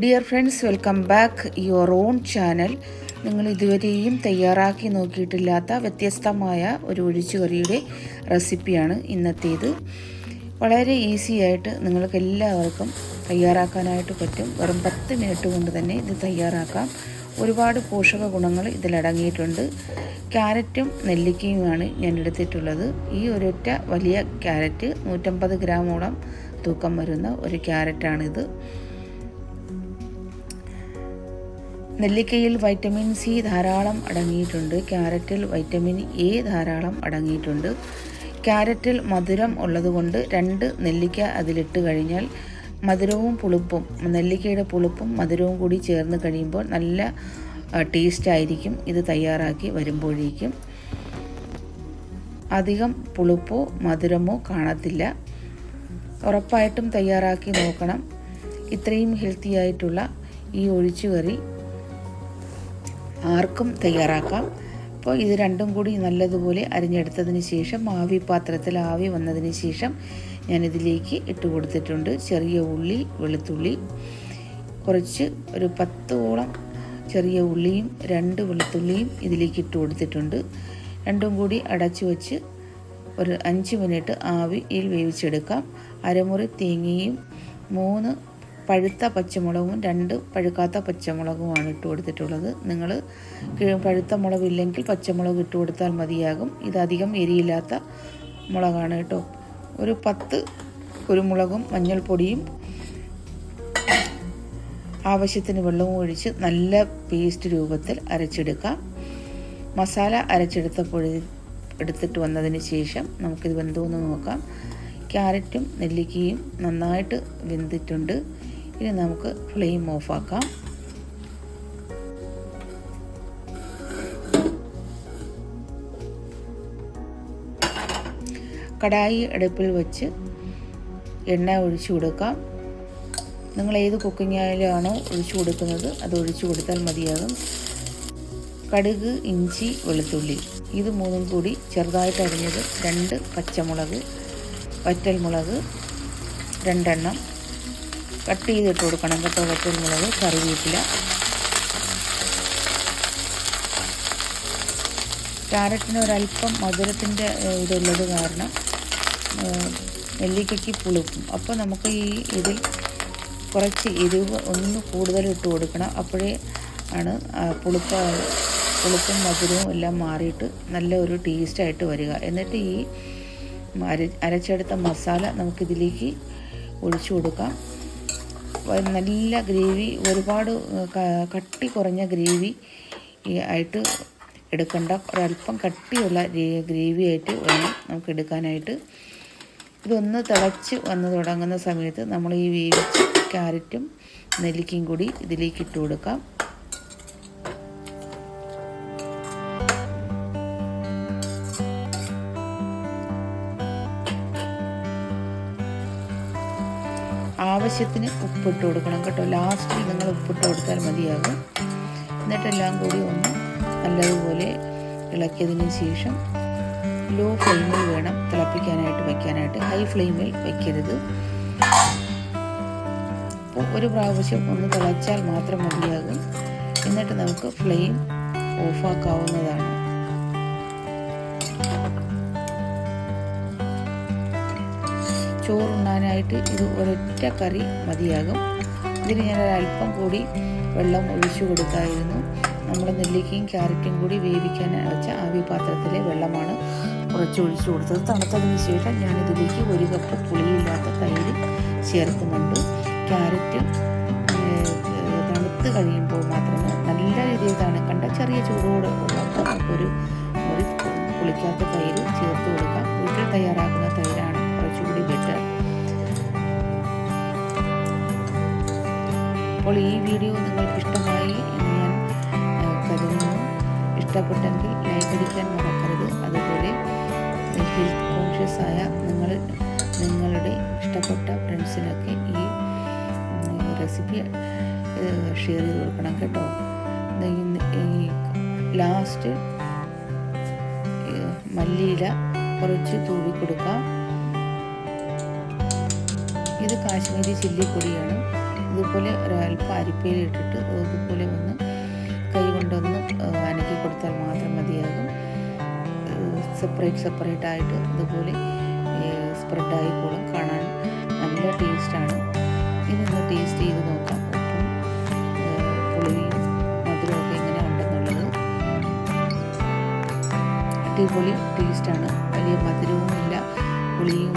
Dear friends welcome back your own channel നിങ്ങൾ ഇതുവരെയും തയ്യാറാക്കി നോക്കിയിട്ടില്ലാത്ത വ്യത്യസ്തമായ ഒരു ഒഴിച്ചുകറിയുടെ റെസിപ്പിയാണ് ഇന്നത്തേത്. വളരെ ഈസി ആയിട്ട് നിങ്ങൾക്ക് എല്ലാവർക്കും തയ്യാറാക്കാനായിട്ട് പറ്റും. വെറും പത്ത് മിനിറ്റ് കൊണ്ട് തന്നെ ഇത് തയ്യാറാക്കാം. ഒരുപാട് പോഷക ഗുണങ്ങൾ ഇതിലടങ്ങിയിട്ടുണ്ട് ക്യാരറ്റും നെല്ലിക്കയുമാണ് ഞാൻ എടുത്തിട്ടുള്ളത്. ഈ ഒരൊറ്റ വലിയ ക്യാരറ്റ് നൂറ്റമ്പത് ഗ്രാമോളം തൂക്കം വരുന്ന ഒരു ക്യാരറ്റാണിത്. നെല്ലിക്കയിൽ വൈറ്റമിൻ സി ധാരാളം അടങ്ങിയിട്ടുണ്ട്. ക്യാരറ്റിൽ വൈറ്റമിൻ എ ധാരാളം അടങ്ങിയിട്ടുണ്ട്. ക്യാരറ്റിൽ മധുരം ഉള്ളതുകൊണ്ട് രണ്ട് നെല്ലിക്ക അതിലിട്ട് കഴിഞ്ഞാൽ മധുരവും പുളിപ്പും നെല്ലിക്കയുടെ പുളിപ്പും മധുരവും കൂടി ചേർന്ന് കഴിയുമ്പോൾ നല്ല ടേസ്റ്റ് ആയിരിക്കും. ഇത് തയ്യാറാക്കി വരുമ്പോഴേക്കും അധികം പുളിപ്പോ മധുരമോ കാണത്തില്ല. ഉറപ്പായിട്ടും തയ്യാറാക്കി നോക്കണം. ഇത്രയും ഹെൽത്തി ആയിട്ടുള്ള ഈ ഒഴിച്ചുകറി ആർക്കും തയ്യാറാക്കാം. അപ്പോൾ ഇത് രണ്ടും കൂടി നല്ലതുപോലെ അരിഞ്ഞെടുത്തതിന് ശേഷം ആവി പാത്രത്തിൽ ആവി വന്നതിന് ശേഷം ഞാനിതിലേക്ക് ഇട്ട് കൊടുത്തിട്ടുണ്ട്. ചെറിയ ഉള്ളി വെളുത്തുള്ളി. കുറച്ച് ഒരു പത്തോളം ചെറിയ ഉള്ളിയും രണ്ട് വെളുത്തുള്ളിയും ഇതിലേക്ക് ഇട്ട് കൊടുത്തിട്ടുണ്ട്. രണ്ടും കൂടി അടച്ചു വെച്ച് ഒരു അഞ്ച് മിനിറ്റ് ആവിയിൽ വേവിച്ചെടുക്കാം. അരമുറി തേങ്ങയും മൂന്ന് പഴുത്ത പച്ചമുളകും രണ്ട് പഴുക്കാത്ത പച്ചമുളകുമാണ് ഇട്ട് കൊടുത്തിട്ടുള്ളത്. നിങ്ങൾ പഴുത്ത മുളകില്ലെങ്കിൽ പച്ചമുളക് ഇട്ട് കൊടുത്താൽ മതിയാകും. ഇതധികം എരിയില്ലാത്ത മുളകാണ് കേട്ടോ. ഒരു പത്ത് കുരുമുളകും മഞ്ഞൾപ്പൊടിയും ആവശ്യത്തിന് വെള്ളവും ഒഴിച്ച് നല്ല പേസ്റ്റ് രൂപത്തിൽ അരച്ചെടുക്കാം. മസാല അരച്ചെടുത്തപ്പോൾ എടുത്തിട്ട് വന്നതിന് ശേഷം നമുക്കിത് വെന്തോന്ന് നോക്കാം. ക്യാരറ്റും നെല്ലിക്കയും നന്നായിട്ട് വെന്തിട്ടുണ്ട്. ഇനി നമുക്ക് ഫ്ലെയിം ഓഫാക്കാം കടായി അടുപ്പിൽ വെച്ച് എണ്ണ ഒഴിച്ചു കൊടുക്കാം. നിങ്ങൾ ഏത് കുക്കിംഗ് ആയാലാണോ ഒഴിച്ചു കൊടുക്കുന്നത് അത് ഒഴിച്ചു കൊടുത്താൽ മതിയാകും. കടുക് ഇഞ്ചി വെളുത്തുള്ളി. ഇത് മൂന്നും കൂടി ചെറുതായിട്ട് അരിഞ്ഞത് രണ്ട് പച്ചമുളക് വറ്റൽമുളക് രണ്ടെണ്ണം. കട്ട് ചെയ്തിട്ട് കൊടുക്കണം കേട്ടോ വറ്റൽമുളക് കറിവേപ്പില. ക്യാരറ്റിന് ഒരല്പം മധുരത്തിന്റെ ഇതുള്ളത് കാരണം നെല്ലിക്കയ്ക്ക് പുളിക്കും അപ്പോൾ നമുക്ക് ഈ ഇതിൽ കുറച്ച് എരിവ് ഒന്ന് കൂടുതൽ ഇട്ട് കൊടുക്കണം. അപ്പോഴേ ആണ് പുളിപ്പ് പുളിപ്പും മധുരവും എല്ലാം മാറിയിട്ട് നല്ല ഒരു ടേസ്റ്റായിട്ട് വരിക. എന്നിട്ട് ഈ അര അരച്ചെടുത്ത മസാല നമുക്കിതിലേക്ക് ഒഴിച്ചു കൊടുക്കാം. നല്ല ഗ്രേവി ഒരുപാട് കട്ടി കുറഞ്ഞ ഗ്രേവി ആയിട്ട് എടുക്കണ്ട. ഒരല്പം കട്ടിയുള്ള ഗ്രേവി ആയിട്ട് വേണം നമുക്ക് എടുക്കാനായിട്ട്. ഇതൊന്ന് തിളച്ച് വന്ന് തുടങ്ങുന്ന സമയത്ത് നമ്മൾ ഈ വേവിച്ച് ക്യാരറ്റും നെല്ലിക്കയും കൂടി ഇതിലേക്ക് ഇട്ട് കൊടുക്കാം. ആവശ്യത്തിന് ഉപ്പിട്ട് കൊടുക്കണം കേട്ടോ. ലാസ്റ്റിൽ നിങ്ങൾ ഉപ്പിട്ട് കൊടുത്താൽ മതിയാകും. എന്നിട്ടെല്ലാം കൂടി ഒന്ന് നല്ലതുപോലെ ഇളക്കിയതിന് ശേഷം ലോ ഫ്ലെയിമിൽ വേണം തിളപ്പിക്കാനായിട്ട് വയ്ക്കാനായിട്ട് ഹൈ ഫ്ലെയിമിൽ വയ്ക്കരുത് അപ്പോൾ ഒരു പ്രാവശ്യം ഒന്ന് തിളച്ചാൽ മാത്രം മതിയാകും. എന്നിട്ട് നമുക്ക് ഫ്ലെയിം ഓഫാക്കാവുന്നതാണ് ചോറുണ്ണാനായിട്ട് ഇത് ഒരൊറ്റ കറി മതിയാകും. ഇതിന് ഞാൻ ഒരല്പം കൂടി വെള്ളം ഒഴിച്ചു കൊടുത്തായിരുന്നു. നമ്മൾ നെല്ലിക്കയും ക്യാരറ്റും കൂടി വേവിക്കാൻ അടച്ച ആവി പാത്രത്തിലെ വെള്ളമാണ് കുറച്ച് ഒഴിച്ചു കൊടുത്തത്. തണുത്തതിന് ശേഷം ഞാൻ ഇതിലേക്ക് ഒരു കപ്പ് പുളിയില്ലാത്ത തൈര് ചേർക്കുന്നുണ്ട്. ക്യാരറ്റ് തണുത്ത് കഴിയുമ്പോൾ മാത്രമേ നല്ല രീതിയിൽ തണുക്കണ്ട ചെറിയ ചൂടോട് ഉള്ളപ്പോൾ നമുക്കൊരു മുറി പുളിക്കാത്ത തൈര് ചേർത്ത് കൊടുക്കാം. വീട്ടിൽ തയ്യാറാക്കുന്ന തൈരാണ് അപ്പോൾ ഈ വീഡിയോ നിങ്ങൾക്ക് ഇഷ്ടമായി എന്ന് ഞാൻ കരുതുന്നു. ഇഷ്ടപ്പെട്ടെങ്കിൽ ലൈക്ക് അടിക്കാൻ മറക്കരുത്. അതുപോലെ ഹെൽത്ത് കോൺഷ്യസ് ആയ നിങ്ങൾ നിങ്ങളുടെ ഇഷ്ടപ്പെട്ട ഫ്രണ്ട്സിനൊക്കെ ഈ റെസിപ്പി ഷെയർ ചെയ്ത് കൊടുക്കണം കേട്ടോ. ലാസ്റ്റ് മല്ലിയില കുറച്ച് തൂവി കൊടുക്കാം. ഇത് കാശ്മീരി ചില്ലിപ്പൊടിയാണ്. ഇതുപോലെ ഒരല്പം അരിപ്പയിൽ ഇട്ടിട്ട് ഇതുപോലെ ഒന്ന് കൈ കൊണ്ടൊന്ന് അനക്കി കൊടുത്താൽ മാത്രം മതിയാകും. സെപ്പറേറ്റ് സെപ്പറേറ്റ് ആയിട്ട് ഇതുപോലെ സ്പ്രെഡായി ആയിക്കോളും കാണാൻ നല്ല ടേസ്റ്റാണ് ഇതൊന്ന് ടേസ്റ്റ് ചെയ്ത് നോക്കാം. എങ്ങനെ അടിപൊളി ടേസ്റ്റാണ് വലിയ മധുരവുമില്ല ഇല്ല പുളിയും